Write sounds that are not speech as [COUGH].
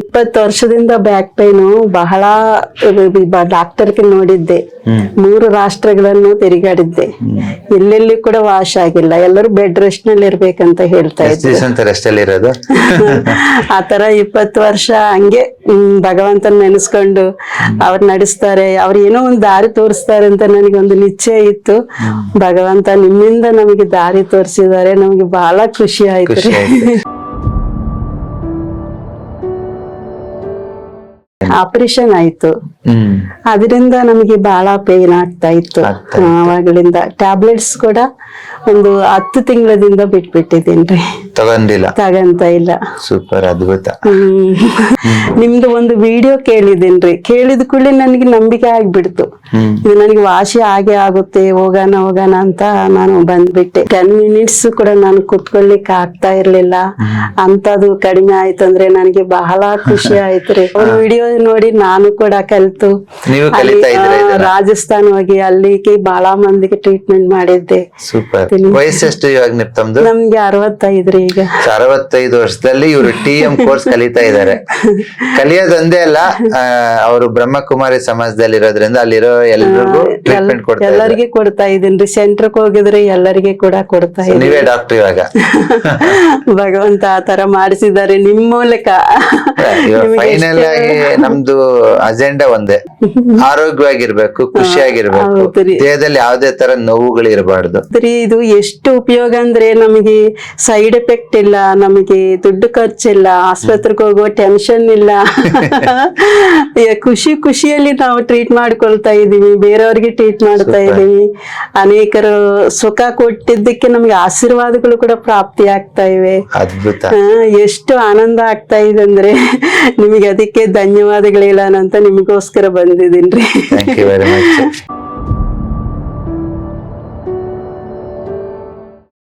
ಇಪ್ಪತ್ತು ವರ್ಷದಿಂದ back pain ಬಹಳ ಡಾಕ್ಟರ್ಗೆ ನೋಡಿದ್ದೆ. ಮೂರು ರಾಷ್ಟ್ರಗಳನ್ನು ತಿರುಗಾಡಿದ್ದೆ. ಎಲ್ಲೆಲ್ಲಿ ಕೂಡ ವಾಶ್ ಆಗಿಲ್ಲ. ಎಲ್ಲರೂ ಬೆಡ್ ರೆಸ್ಟ್ನಲ್ಲಿ ಇರ್ಬೇಕಂತ ಹೇಳ್ತಾ ಎಷ್ಟು [LAUGHS] ಆತರ ಇಪ್ಪತ್ತು ವರ್ಷ ಹಂಗೆ ಭಗವಂತನ ನೆನೆಸ್ಕೊಂಡು ಅವ್ರು ನಡೆಸ್ತಾರೆ. ಅವ್ರ ಏನೋ ಒಂದು ದಾರಿ ತೋರಿಸ್ತಾರೆ ಅಂತ ನನಗೆ ಒಂದು ನಿಶ್ಚಯ ಇತ್ತು. ಭಗವಂತ ನಿಮ್ಮಿಂದ ನಮಗೆ ದಾರಿ ತೋರಿಸಿದ್ದಾರೆ. ನಮಗೆ ಬಹಳ ಖುಷಿ ಆಯ್ತು. ಆಪರೇಷನ್ ಆಯ್ತು. ಅದರಿಂದ ನಮಗೆ ಬಹಳ ಪೇನ್ ಆಗ್ತಾ ಇತ್ತು. ಅವಾಗಲಿಂದ ಟ್ಯಾಬ್ಲೆಟ್ಸ್ ಕೂಡ ಒಂದು ಹತ್ತು ತಿಂಗಳದಿಂದ ಬಿಟ್ಬಿಟ್ಟಿದ್ದೀನಿ. ತಗೊಂಡಿಲ್ಲ. ತಗಂತ ಇಲ್ಲ. ಸೂಪರ್ ಅದ್ಭುತ. ಹ್ಮ್. ನಿಮ್ದು ಒಂದು ವಿಡಿಯೋ ಕೇಳಿದೇನ್ರಿ ಕೇಳಿದ ಕೂಡಲೇ ನನಗೆ ನಂಬಿಕೆ ಆಗ್ಬಿಡ್ತು. ಹ್ಮ್. ಇದು ನನಗೆ ವಾಸಿ ಆಗೇ ಆಗುತ್ತೆ ಹೋಗೋಣ ಹೋಗೋಣ ಅಂತ ನಾನು ಬಂದ್ಬಿಟ್ಟೆ. ಟೆನ್ ಮಿನಿಟ್ಸ್ ಕೂಡ ನಾನು ಕುತ್ಕೊಳ್ಳಿಕ್ ಆಗ್ತಾ ಇರ್ಲಿಲ್ಲ. ಅಂತದು ಕಡಿಮೆ ಆಯ್ತು ಅಂದ್ರೆ ನನಗೆ ಬಹಳ ಖುಷಿ ಆಯ್ತು ರೀ. ಅವ್ರ ವಿಡಿಯೋ ನೋಡಿ ನಾನು ಕೂಡ ಕಲಿತು. ನೀವು ಕಲಿತಾ ಇದ್ದೀರಾ ಆ, ಇದನ್ನ? ರಾಜಸ್ಥಾನ್ ಹೋಗಿ ಅಲ್ಲಿಗೆ ಬಹಳ ಮಂದಿಗೆ ಟ್ರೀಟ್ಮೆಂಟ್ ಮಾಡಿದ್ದೆ. ಸೂಪರ್. ವಯಸ್ಸೆಷ್ಟು ಇವಾಗ ನಿಮ್ ತಮ್ದು? ನಮ್ಗೆ ಅರವತ್ತೈದ್ರಿ ಈಗ. ಅರವತ್ತೈದು ವರ್ಷದಲ್ಲಿ ಇವರು ಟಿ ಎಂ ಕೋರ್ಸ್ ಕಲಿತಾ ಇದ್ದಾರೆ. ಕಲಿಯೋದೊಂದೇ ಅಲ್ಲ ಅವರು ಬ್ರಹ್ಮಕುಮಾರಿ ಸಮಾಜದಲ್ಲಿ ಇರೋದ್ರಿಂದ ಅಲ್ಲಿರೋ ಎಲ್ಲರಿಗೂ ಟ್ರೀಟ್ಮೆಂಟ್ ಕೊಡ್ತಾ ಎಲ್ಲರಿಗೆ ಕೊಡ್ತಾ ಇದೀನ್ರಿ ಸೆಂಟ್ರಕ್ ಹೋಗಿದ್ರೆ ಎಲ್ಲರಿಗೆ ಕೂಡ ಕೊಡ್ತಾ ಇದ್ದೀನಿ ಇದೀನಿ ನೀವೇ ಡಾಕ್ಟರ್ ಇವಾಗ. [LAUGHS] ಭಗವಂತ ಆ ತರ ಮಾಡಿಸಿದ್ದಾರೆ ನಿಮ್ ಮೂಲಕ. ಫೈನಲ್ ಆಗಿ ನಮ್ದು ಅಜೆಂಡಾ ಒಂದೇ. ಆರೋಗ್ಯವಾಗಿರ್ಬೇಕು ಖುಷಿಯಾಗಿರ್ಬೇಕು. ದೇಹದಲ್ಲಿ ಯಾವುದೇ ತರ ನೋವುಗಳು ಇರಬಾರ್ದು ಇದು ಎಷ್ಟು ಉಪಯೋಗ ಅಂದ್ರೆ ನಮಗೆ ಸೈಡ್ ಎಫೆಕ್ಟ್ ಇಲ್ಲ ನಮಗೆ ದುಡ್ಡು ಖರ್ಚಿಲ್ಲ ಆಸ್ಪತ್ರೆಗೆ ಹೋಗುವ ಟೆನ್ಷನ್ ಇಲ್ಲ. [LAUGHS] ಖುಷಿ ಖುಷಿಯಲ್ಲಿ ನಾವು ಟ್ರೀಟ್ ಮಾಡ್ಕೊಳ್ತಾ ಇದೀವಿ ಬೇರೆಯವ್ರಿಗೆ ಟ್ರೀಟ್ ಮಾಡ್ತಾ. ಇದೀವಿ ಅನೇಕರು ಸುಖ ಕೊಟ್ಟಿದ್ದಕ್ಕೆ ನಮ್ಗೆ ಆಶೀರ್ವಾದಗಳು ಕೂಡ ಪ್ರಾಪ್ತಿ ಆಗ್ತಾ ಇವೆ. ಎಷ್ಟು ಆನಂದ ಆಗ್ತಾ ಇದೆ ಅಂದ್ರೆ ನಿಮಗೆ ಅದಕ್ಕೆ ಧನ್ಯವಾದಗಳು ಹೇಳೋಣ ಅಂತ ನಿಮಗೋಸ್ಕರ ಬಂದಿದ್ದೀನಿ